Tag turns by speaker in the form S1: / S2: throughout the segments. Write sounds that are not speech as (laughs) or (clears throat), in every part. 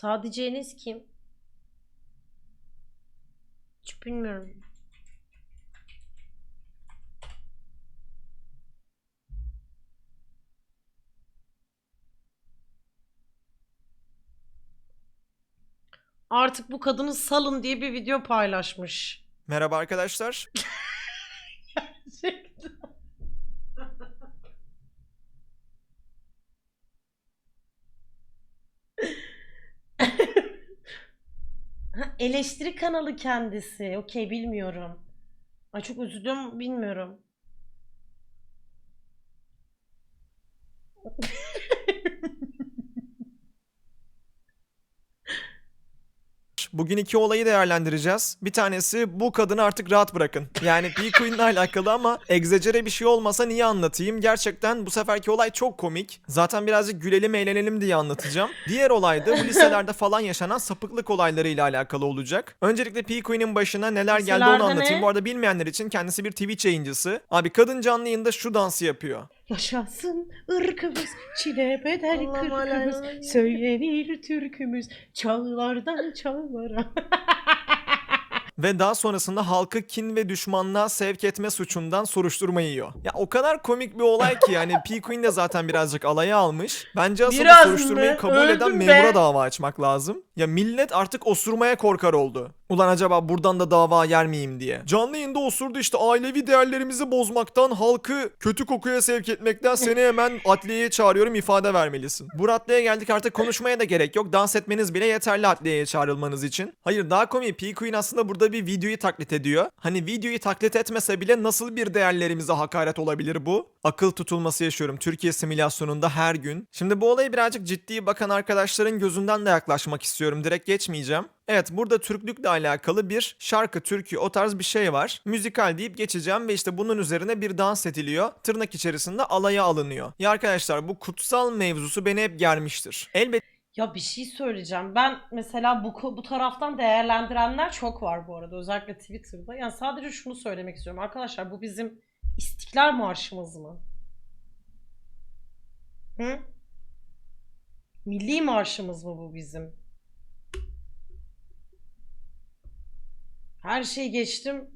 S1: Sadece Enes kim? Hiç bilmiyorum. Artık bu kadını salın diye bir video paylaşmış.
S2: Merhaba arkadaşlar. (laughs)
S1: Ha, eleştiri kanalı kendisi. Okey bilmiyorum. Ay çok üzüldüm bilmiyorum.
S2: Bugün iki olayı değerlendireceğiz. Bir tanesi bu kadını artık rahat bırakın. Yani P Queen'le (laughs) alakalı ama egzecere bir şey olmasa niye anlatayım? Gerçekten bu seferki olay çok komik. Zaten birazcık gülelim eğlenelim diye anlatacağım. Diğer olay da bu liselerde falan yaşanan sapıklık olaylarıyla alakalı olacak. Öncelikle P Queen'in başına neler geldi
S1: Liselerde
S2: onu anlatayım.
S1: ne?
S2: Bu arada bilmeyenler için kendisi bir Twitch yayıncısı. Abi kadın canlı yayında şu dansı yapıyor.
S1: Yaşasın ırkımız, çile bedel kırkımız, söylenir türkümüz, çağlardan çağlara. (laughs)
S2: ve daha sonrasında halkı kin ve düşmanlığa sevk etme suçundan soruşturma yiyor. Ya o kadar komik bir olay ki yani P Queen de zaten birazcık alaya almış. Bence asıl bu
S1: Biraz
S2: soruşturmayı
S1: mı?
S2: kabul eden
S1: Öldüm be.
S2: memura dava açmak lazım. Ya millet artık osurmaya korkar oldu. Ulan acaba buradan da dava yer miyim diye. Canlı yayında osurdu işte ailevi değerlerimizi bozmaktan, halkı kötü kokuya sevk etmekten seni hemen adliyeye çağırıyorum ifade vermelisin. Bu raddeye geldik artık konuşmaya da gerek yok. Dans etmeniz bile yeterli adliyeye çağrılmanız için. Hayır daha komik P Queen aslında burada bir videoyu taklit ediyor. Hani videoyu taklit etmese bile nasıl bir değerlerimize hakaret olabilir bu? Akıl tutulması yaşıyorum Türkiye simülasyonunda her gün. Şimdi bu olaya birazcık ciddi bakan arkadaşların gözünden de yaklaşmak istiyorum. Direkt geçmeyeceğim. Evet burada Türklükle alakalı bir şarkı, türkü o tarz bir şey var. Müzikal deyip geçeceğim ve işte bunun üzerine bir dans ediliyor. Tırnak içerisinde alaya alınıyor. Ya arkadaşlar bu kutsal mevzusu beni hep germiştir. Elbette
S1: Ya bir şey söyleyeceğim. Ben mesela bu bu taraftan değerlendirenler çok var bu arada. Özellikle Twitter'da. Yani sadece şunu söylemek istiyorum. Arkadaşlar bu bizim İstiklal Marşımız mı? Hı? Milli marşımız mı bu bizim? Her şeyi geçtim.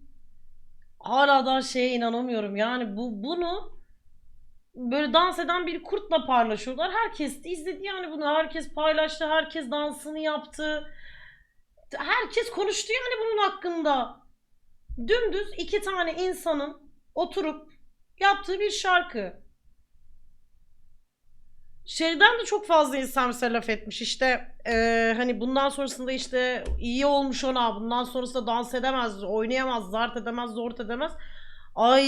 S1: Hala da şeye inanamıyorum. Yani bu bunu böyle dans eden bir kurtla paylaşıyorlar. Herkes izledi yani bunu. Herkes paylaştı. Herkes dansını yaptı. Herkes konuştu yani bunun hakkında. Dümdüz iki tane insanın oturup yaptığı bir şarkı. Şeyden de çok fazla insan mesela laf etmiş işte eee, hani bundan sonrasında işte iyi olmuş ona bundan sonrasında dans edemez, oynayamaz, zart edemez, zort edemez. Ay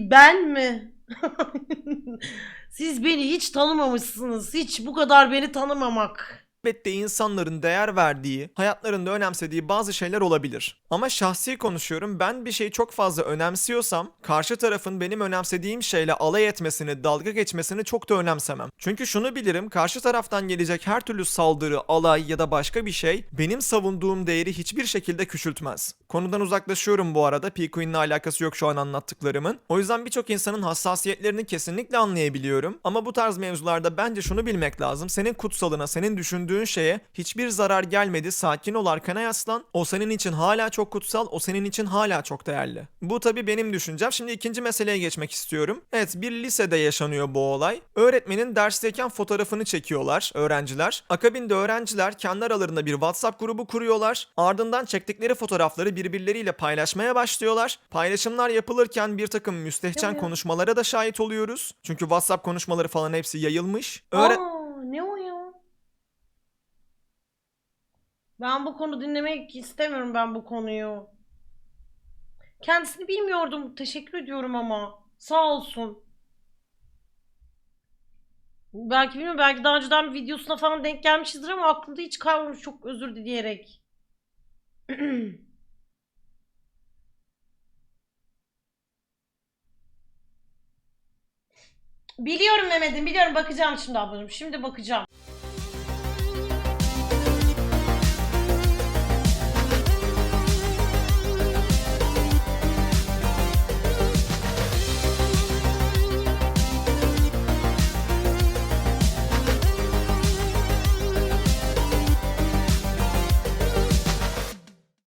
S1: ben mi? (laughs) Siz beni hiç tanımamışsınız. Hiç bu kadar beni tanımamak.
S2: Elbette insanların değer verdiği, hayatlarında önemsediği bazı şeyler olabilir. Ama şahsi konuşuyorum ben bir şeyi çok fazla önemsiyorsam karşı tarafın benim önemsediğim şeyle alay etmesini, dalga geçmesini çok da önemsemem. Çünkü şunu bilirim karşı taraftan gelecek her türlü saldırı, alay ya da başka bir şey benim savunduğum değeri hiçbir şekilde küçültmez. Konudan uzaklaşıyorum bu arada. P Queen'le alakası yok şu an anlattıklarımın. O yüzden birçok insanın hassasiyetlerini kesinlikle anlayabiliyorum. Ama bu tarz mevzularda bence şunu bilmek lazım. Senin kutsalına, senin düşündüğün şeye hiçbir zarar gelmedi. Sakin ol arkana yaslan. O senin için hala çok kutsal, o senin için hala çok değerli. Bu tabii benim düşüncem. Şimdi ikinci meseleye geçmek istiyorum. Evet bir lisede yaşanıyor bu olay. Öğretmenin dersteyken fotoğrafını çekiyorlar öğrenciler. Akabinde öğrenciler kendi aralarında bir WhatsApp grubu kuruyorlar. Ardından çektikleri fotoğrafları birbirleriyle paylaşmaya başlıyorlar. Paylaşımlar yapılırken bir takım müstehcen konuşmalara da şahit oluyoruz. Çünkü WhatsApp konuşmaları falan hepsi yayılmış. Öğre-
S1: Aa, ne o ya? Ben bu konu dinlemek istemiyorum ben bu konuyu. Kendisini bilmiyordum. Teşekkür ediyorum ama. Sağ olsun. Belki bilmiyorum. Belki daha önceden videosuna falan denk gelmişizdir ama aklımda hiç kalmamış. Çok özür dileyerek. (clears throat) Biliyorum Mehmet'im biliyorum bakacağım şimdi ablacığım şimdi bakacağım.